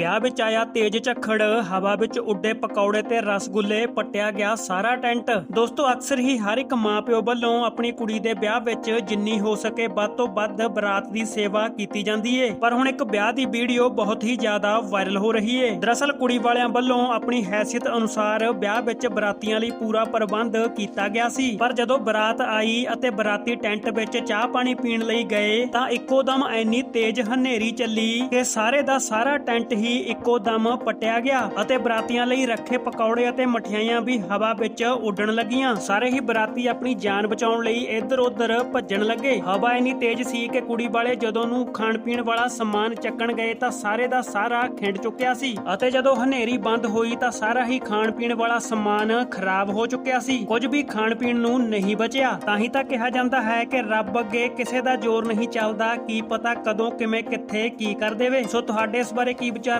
ਵਿਆਹ ਵਿੱਚ ਆਇਆ ਤੇਜ਼ ਝੱਖੜ, ਹਵਾ ਵਿੱਚ ਉੱਡੇ ਪਕੌੜੇ ਤੇ ਰਸਗੁੱਲੇ, ਪੱਟਿਆ ਗਿਆ ਸਾਰਾ ਟੈਂਟ। ਦੋਸਤੋ, ਅਕਸਰ ਹੀ ਹਰ ਇੱਕ ਮਾਪਿਓ ਵੱਲੋਂ ਆਪਣੀ ਕੁੜੀ ਦੇ ਵਿਆਹ ਵਿੱਚ ਜਿੰਨੀ ਹੋ ਸਕੇ ਵੱਧ ਤੋਂ ਵੱਧ ਬਰਾਤ ਦੀ ਸੇਵਾ ਕੀਤੀ ਜਾਂਦੀ ਏ। ਪਰ ਹੁਣ ਇੱਕ ਵਿਆਹ ਦੀ ਵੀਡੀਓ ਬਹੁਤ ਹੀ ਜ਼ਿਆਦਾ ਵਾਇਰਲ ਹੋ ਰਹੀ ਏ। ਦਰਅਸਲ, ਕੁੜੀ ਵਾਲਿਆਂ ਵੱਲੋਂ ਆਪਣੀ ਹੈਸੀਅਤ ਅਨੁਸਾਰ ਵਿਆਹ ਵਿੱਚ ਬਰਾਤੀਆਂ ਲਈ ਪੂਰਾ ਪ੍ਰਬੰਧ ਕੀਤਾ ਗਿਆ ਸੀ। ਪਰ ਜਦੋਂ ਬਰਾਤ ਆਈ ਅਤੇ ਬਰਾਤੀ ਟੈਂਟ ਵਿੱਚ ਚਾਹ ਪਾਣੀ ਪੀਣ ਲਈ ਗਏ, ਤਾਂ ਇੱਕੋ ਦਮ ਐਨੀ ਤੇਜ਼ ਹਨੇਰੀ ਚੱਲੀ ਕਿ ਸਾਰੇ ਦਾ ਸਾਰਾ ਟੈਂਟ ਹੀ ਇੱਕੋ ਦਮ ਪਟਿਆ ਗਿਆ ਅਤੇ ਬਰਾਤੀਆਂ ਲਈ ਰੱਖੇ ਪਕੌੜੇ ਅਤੇ ਮਠਿਆਈਆਂ ਵੀ ਹਵਾ ਵਿੱਚ ਉੱਡਣ ਲੱਗੀਆਂ। ਸਾਰੇ ਹੀ ਬਰਾਤੀ ਆਪਣੀ ਜਾਨ ਬਚਾਉਣ ਲਈ ਇੱਧਰ ਉੱਧਰ ਭੱਜਣ ਲੱਗੇ। ਹਵਾ ਇੰਨੀ ਤੇਜ਼ ਸੀ ਕਿ ਕੁੜੀ ਵਾਲੇ ਜਦੋਂ ਨੂੰ ਖਾਣ ਪੀਣ ਵਾਲਾ ਸਮਾਨ ਚੱਕਣ ਗਏ ਤਾਂ ਸਾਰੇ ਦਾ ਸਾਰਾ ਖਿੰਡ ਚੁੱਕਿਆ ਸੀ ਅਤੇ ਜਦੋਂ ਹਨੇਰੀ ਬੰਦ ਹੋਈ ਤਾਂ ਸਾਰਾ ਹੀ ਖਾਣ ਪੀਣ ਵਾਲਾ ਸਮਾਨ ਖਰਾਬ ਹੋ ਚੁੱਕਿਆ ਸੀ। ਕੁਝ ਵੀ ਖਾਣ ਪੀਣ ਨੂੰ ਨਹੀਂ ਬਚਿਆ। ਤਾਂ ਹੀ ਤਾਂ ਕਿਹਾ ਜਾਂਦਾ ਹੈ ਕਿ ਰੱਬ ਅੱਗੇ ਕਿਸੇ ਦਾ ਜ਼ੋਰ ਨਹੀਂ ਚੱਲਦਾ। ਕੀ ਪਤਾ ਕਦੋਂ, ਕਿਵੇਂ, ਕਿੱਥੇ, ਕੀ ਕਰ ਦੇਵੇ। ਸੋ ਤੁਹਾਡੇ ਇਸ ਬਾਰੇ ਕੀ ਵਿਚਾਰ